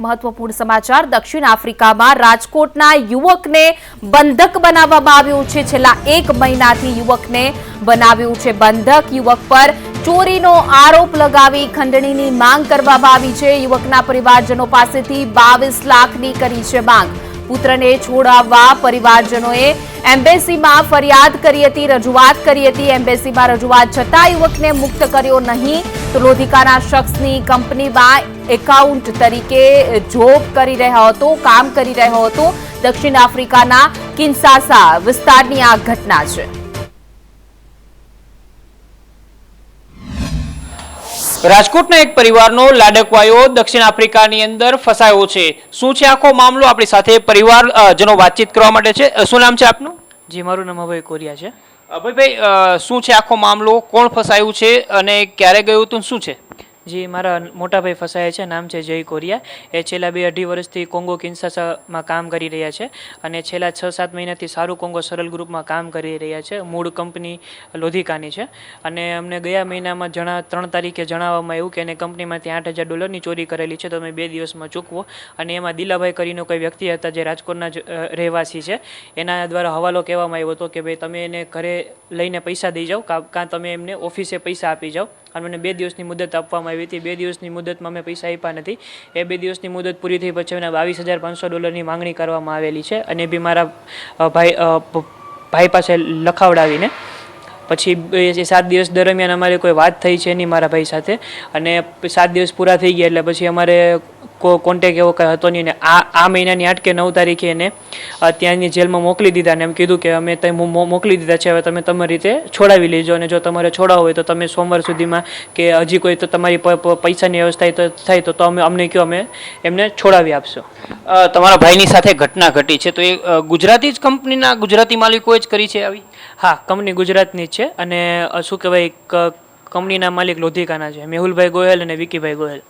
એક મહત્વપૂર્ણ સમાચાર. દક્ષિણ આફ્રિકામાં રાજકોટના યુવકને બંધક બનાવવામાં આવ્યો છે. છેલ્લા એક મહિનાથી યુવકને બનાવ્યું છે બંધક. યુવક પર ચોરીનો આરોપ લગાવી ખંડણીની માંગ કરવામાં આવી છે. યુવકના પરિવારજનો પાસેથી બાવીસ લાખની કરી છે માંગ. પુત્રને છોડાવવા પરિવારજનોએ એમ્બેસીમાં ફરિયાદ કરી હતી, રજૂઆત કરી હતી. એમ્બેસીમાં રજૂઆત છતાં યુવકને મુક્ત કર્યો નહીં. તો લોધિકાના શખ્સની કંપનીમાં એકાઉન્ટ તરીકે જોબ કરી રહ્યો હતો, કામ કરી રહ્યો હતો. દક્ષિણ આફ્રિકાના કિન્સાસા વિસ્તારની આ ઘટના છે. રાજકોટના એક પરિવારનો લાડકવાયો દક્ષિણ આફ્રિકાની અંદર ફસાયો છે. શું છે આખો મામલો આપણી સાથે પરિવાર જેનો વાતચીત કરવા માટે છે? શું નામ છે આપનું? જી, મારું નામ અભય કોરિયા છે. અભયભાઈ શું છે આખો મામલો? કોણ ફસાયું છે અને ક્યારે ગયું હતું શું છે? જી મારા મોટાભાઈ ફસાયા છે, નામ છે જય કોરિયા. એ છેલ્લા બે અઢી વર્ષથી કોંગો કિન્સાસામાં કામ કરી રહ્યા છે અને છેલ્લા છ સાત મહિનાથી સારું કોંગો સરળ ગ્રુપમાં કામ કરી રહ્યા છે. મૂળ કંપની લોધિકાની છે. અને અમને ગયા મહિનામાં જણા ત્રણ તારીખે જણાવવામાં આવ્યું કે એને કંપનીમાંથી આઠ હજાર ડોલરની ચોરી કરેલી છે, તમે બે દિવસમાં ચૂકવો. અને એમાં દિલાભાઈ કરીને કોઈ વ્યક્તિ હતા જે રાજકોટના જ રહેવાસી છે, એના દ્વારા હવાલો કહેવામાં આવ્યો હતો કે ભાઈ તમે એને ઘરે લઈને પૈસા દઈ જાઓ કાં તમે એમને ઓફિસે પૈસા આપી જાઓ અને મને બે દિવસની મુદત આપવામાં આવી હતી. બે દિવસની મુદતમાં અમે પૈસા આપ્યા નથી. એ બે દિવસની મુદત પૂરી થઈ પછી એના બાવીસ હજાર પાંચસો ડોલરની માંગણી કરવામાં આવેલી છે. અને બી મારા ભાઈ ભાઈ પાસે લખાવડાવીને પછી એ સાત દિવસ દરમિયાન અમારે કોઈ વાત થઈ છે નહીં મારા ભાઈ સાથે. અને સાત દિવસ પૂરા થઈ ગયા એટલે પછી અમારે કોન્ટેક એવો કંઈ હતો નહીં ને આ આ મહિનાની આઠ કે નવ તારીખે એને ત્યાંની જેલમાં મોકલી દીધા ને એમ કીધું કે અમે ત્યાં મો- મો- મોકલી દીધા છે હવે તમે તમારી રીતે છોડાવી લેજો અને જો તમારે છોડાવવું હોય તો તમે સોમવાર સુધીમાં કે હજી કોઈ તો તમારી પૈસાની વ્યવસ્થા તો થાય તો તો અમે અમને કહો અમે એમને છોડાવી આપશો. તમારા ભાઈની સાથે ઘટના ઘટી છે તો એ ગુજરાતી જ કંપનીના ગુજરાતી માલિકોએ જ કરી છે આવી? હા કંપની ગુજરાતની જ છે અને શું કહેવાય કંપનીના માલિક લોધિકાના છે મેહુલભાઈ ગોયલ અને વિકીભાઈ ગોયલ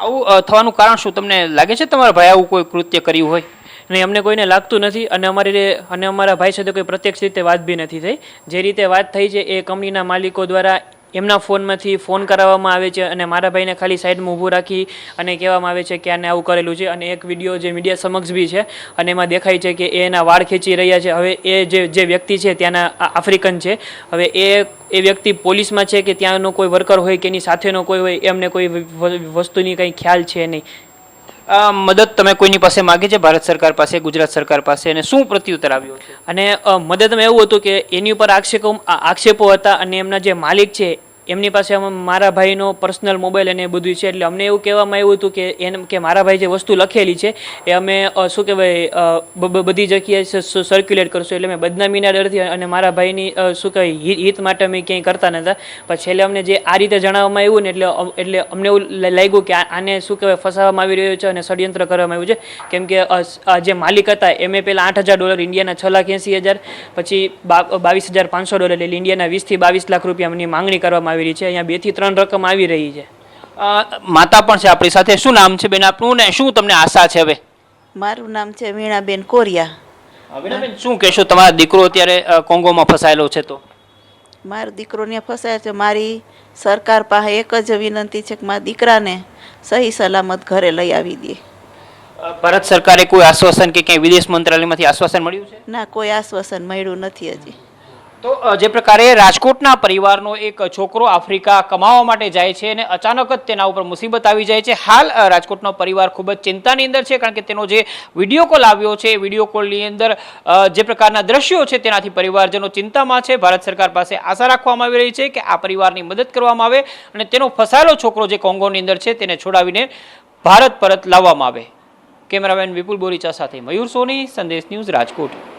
આવું થવાનું કારણ શું? તમને લાગે છે તમારા ભાઈ આવું કોઈ કૃત્ય કર્યું હોય? નહીં, અમને કોઈને લાગતું નથી અને અમારી અને અમારા ભાઈ સાથે કોઈ પ્રત્યક્ષ રીતે વાત બી નથી થઈ. જે રીતે વાત થઈ છે એ કંપનીના માલિકો દ્વારા એમના ફોનમાંથી ફોન કરાવવામાં આવે છે અને મારા ભાઈને ખાલી સાઈડમાં ઊભું રાખી અને કહેવામાં આવે છે કે આને આવું કરેલું છે. અને એક વીડિયો જે મીડિયા સમક્ષ બી છે અને એમાં દેખાય છે કે એ એના વાળ ખેંચી રહ્યા છે. હવે એ જે જે વ્યક્તિ છે ત્યાંના આફ્રિકન છે. હવે એ એ વ્યક્તિ પોલીસમાં છે કે ત્યાંનો કોઈ વર્કર હોય કે એની સાથેનો કોઈ હોય, એમને કોઈ વસ્તુની કંઈ ખ્યાલ છે નહીં. મદદ તમે કોઈની પાસે માગી છે? ભારત સરકાર પાસે, ગુજરાત સરકાર પાસે? અને શું પ્રત્યુત્તર આવ્યો અને મદદમાં એવું હતું કે એની ઉપર આક્ષેપો આક્ષેપો હતા અને એમના જે માલિક છે એમની પાસે મારા ભાઈનો પર્સનલ મોબાઈલ અને એ બધું છે. એટલે અમને એવું કહેવામાં આવ્યું હતું કે એને કે મારા ભાઈ જે વસ્તુ લખેલી છે, એ અમે શું કહેવાય બધી જગ્યાએ સર્ક્યુલેટ કરશું. એટલે મેં બદનામીના ડરથી અને મારા ભાઈની શું કહેવાય હિત માટે અમે ક્યાંય કરતા નહોતા. પણ છેલ્લે અમને જે આ રીતે જણાવવામાં આવ્યું ને એટલે એટલે અમને એવું લાગ્યું કે આને શું કહેવાય, ફસાવવામાં આવી રહ્યું છે અને ષડયંત્ર કરવામાં આવ્યું છે. કેમ કે જે માલિક હતા, એમે પહેલાં આઠ હજાર ડોલર ઇન્ડિયાના છ લાખ એંસી હજાર, પછી બાવીસ હજાર પાંચસો ડોલર, એટલે ઇન્ડિયાના વીસથી બાવીસ લાખ રૂપિયાની માંગણી કરવામાં આવી રહી છે. અહીંયા બેથી ત્રણ રકમ આવી રહી છે. માતા પણ છે આપણી સાથે. શું નામ છે બેન આપનું ને શું તમને આશા છે હવે? મારું નામ છે વીણાબેન કોરિયા. વીણાબેન શું કહેશો? તમારા દીકરો અત્યારે કોંગોમાં ફસાયેલો છે તો? મારો દીકરો ત્યાં ફસાયો છે. મારી સરકાર પાસે એક જ વિનંતી છે કે મારા દીકરાને સહી સલામત ઘરે લઈ આવી દે. ભારત સરકારે કોઈ આશ્વાસન કે ક્યાંય વિદેશ મંત્રાલયમાંથી આશ્વાસન મળ્યું છે? ના કોઈ આશ્વાસન મળ્યું નથી હજી. તો જે પ્રકારે રાજકોટના પરિવારનો એક છોકરો આફ્રિકા કમાવા માટે જાય છે અને અચાનક જ તેના ઉપર મુસીબત આવી જાય છે. હાલ રાજકોટનો પરિવાર ખૂબ જ ચિંતાની અંદર છે કારણ કે તેનો જે વીડિયો કોલ આવ્યો છે વીડિયો કોલની અંદર જે પ્રકારના દ્રશ્યો છે તેનાથી પરિવારજનો ચિંતામાં છે. ભારત સરકાર પાસે આશા રાખવામાં આવી રહી છે કે આ પરિવારની મદદ કરવામાં આવે અને તેનો ફસાયેલો છોકરો જે કોંગોની અંદર છે તેને છોડાવીને ભારત પરત લાવવામાં આવે. કેમેરામેન વિપુલ બોરીચા સાથે મયુર સોની, સંદેશ ન્યૂઝ રાજકોટ.